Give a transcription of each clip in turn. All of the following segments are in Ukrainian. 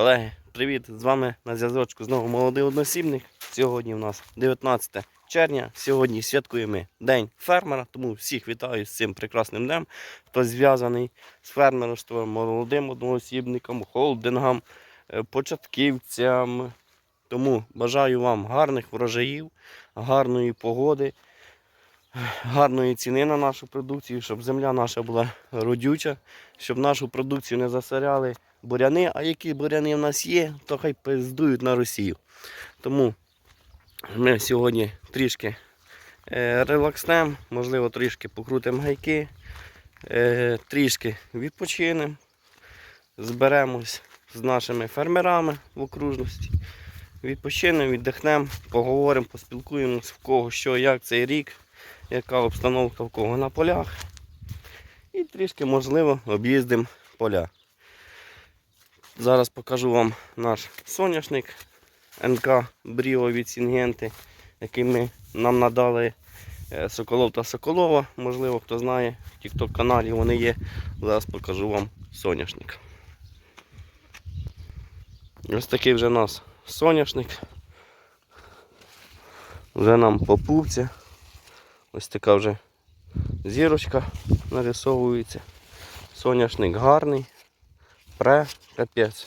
Колеги, привіт! З вами на зв'язочку знову молодий односібник. Сьогодні у нас 19 червня. Сьогодні святкуємо День фермера, тому всіх вітаю з цим прекрасним днем. Хто зв'язаний з фермерством, молодим одноосібником, холдингом, е, початківцям. Тому бажаю вам гарних врожаїв, гарної погоди, гарної ціни на нашу продукцію, щоб земля наша була родюча, щоб нашу продукцію не засоряли буряни, а які буряни в нас є, то хай пиздують на Росію. Тому ми сьогодні трішки е, релакснемо, можливо, трішки покрутимо гайки, е, трішки відпочинемо, зберемось з нашими фермерами в окружності. Відпочинемо, віддихнемо, поговоримо, поспілкуємось в кого що, як цей рік, яка обстановка в кого на полях. І трішки, можливо, об'їздимо поля. Зараз покажу вам наш соняшник НК Бріо від Сінгенти, який ми нам надали е, Соколов та Соколова. Можливо, хто знає, в TikTok каналі вони є. Зараз покажу вам соняшник. Ось такий вже у нас соняшник. Вже нам попувця. Ось така вже зірочка нарисовується. Соняшник гарний пре, капець.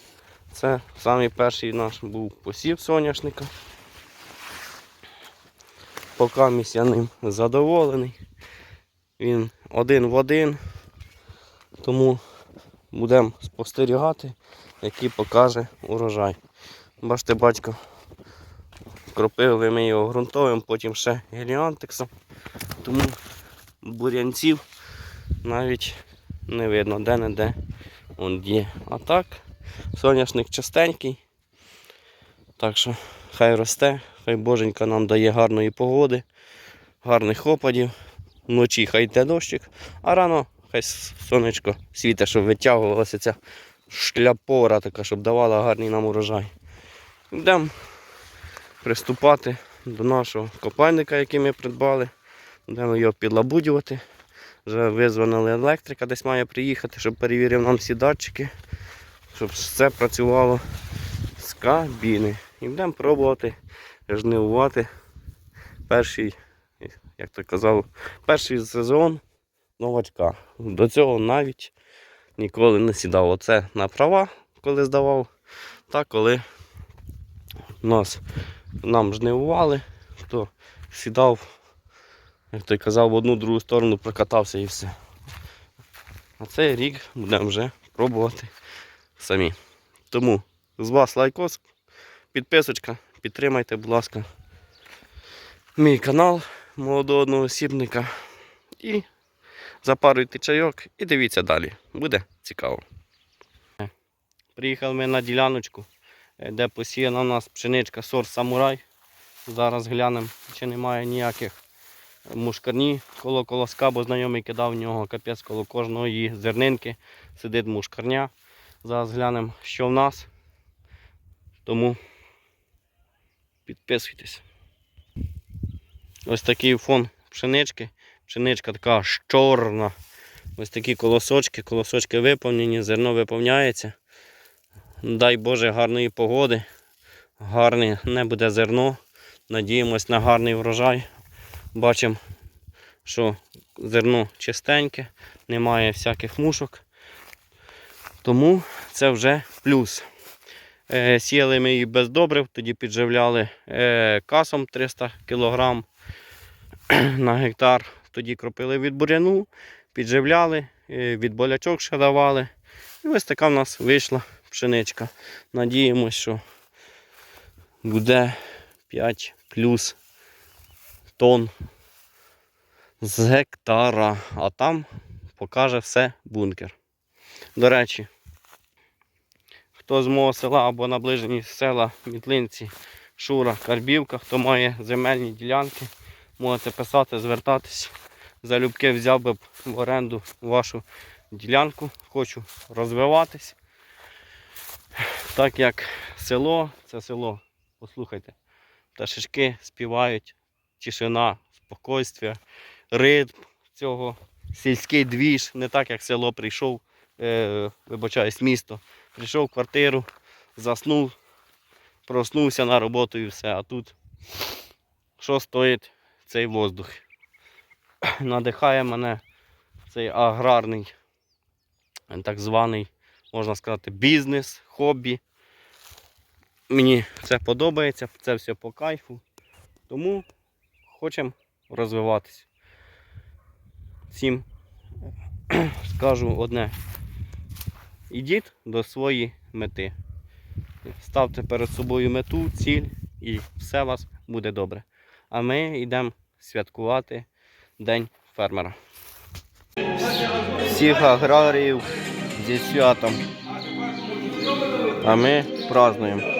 Це самий перший наш був посів соняшника. Поки я ним задоволений. Він один в один. Тому будемо спостерігати, який покаже урожай. Бачите, батько, кропили ми його ґрунтовим, потім ще геліантексом. Тому бурянців навіть не видно де-не-де. Он є. А так, соняшник чистенький. Так що хай росте, хай боженька нам дає гарної погоди, гарних опадів. Вночі хай йде дощик, а рано хай сонечко світе, щоб витягувалася ця шляпора така, щоб давала гарний нам урожай. Йдемо приступати до нашого копальника, який ми придбали. Будемо його підлабудювати. Вже визвонили електрика, десь має приїхати, щоб перевірив нам всі датчики, щоб все працювало з кабіни. І будемо пробувати жнивувати перший, як то казав, перший сезон новачка. До цього навіть ніколи не сідав. Оце на права, коли здавав, та коли нас, нам жнивували, то сідав як той казав, в одну другу сторону прокатався і все. А цей рік будемо вже пробувати самі. Тому з вас лайкос, підписочка, підтримайте, будь ласка, мій канал молодого одноосібника. І запаруйте чайок і дивіться далі. Буде цікаво. Приїхали ми на діляночку, е, де посіяна у нас пшеничка сорт самурай. Зараз глянемо, чи немає ніяких мушкарні коло колоска, бо знайомий кидав в нього капець коло кожної зернинки. Сидить мушкарня. Зараз глянемо, що в нас. Тому підписуйтесь. Ось такий фон пшенички. Пшеничка така чорна. Ось такі колосочки, колосочки виповнені, зерно виповняється. Дай Боже гарної погоди. Гарне не буде зерно. Надіємось на гарний врожай. Бачимо, що зерно чистеньке, немає всяких мушок. Тому це вже плюс. Е, Сіяли ми її без добрив, тоді підживляли е, касом 300 кг на гектар. Тоді кропили від буряну, підживляли, е, від болячок ще давали. І ось така в нас вийшла пшеничка. Надіємось, що буде 5 плюс тонн з гектара, а там покаже все бункер. До речі, хто з мого села або наближені села Мітлинці, Шура, Карбівка, хто має земельні ділянки, можете писати, звертатись. Залюбки взяв би в оренду вашу ділянку, хочу розвиватись. Так як село, це село, послухайте, пташечки співають, тишина, спокойствие, ритм цього, сільський двіж, не так як село прийшов, е, вибачаюсь, місто. Прийшов в квартиру, заснув, проснувся на роботу і все. А тут що стоїть цей воздух? Надихає мене цей аграрний, так званий, можна сказати, бізнес, хобі. Мені це подобається, це все по кайфу. Тому хочемо розвиватися. Всім скажу одне. Ідіть до своєї мети. Ставте перед собою мету, ціль і все у вас буде добре. А ми йдемо святкувати День фермера. Всіх аграріїв зі святом. А ми празднуємо.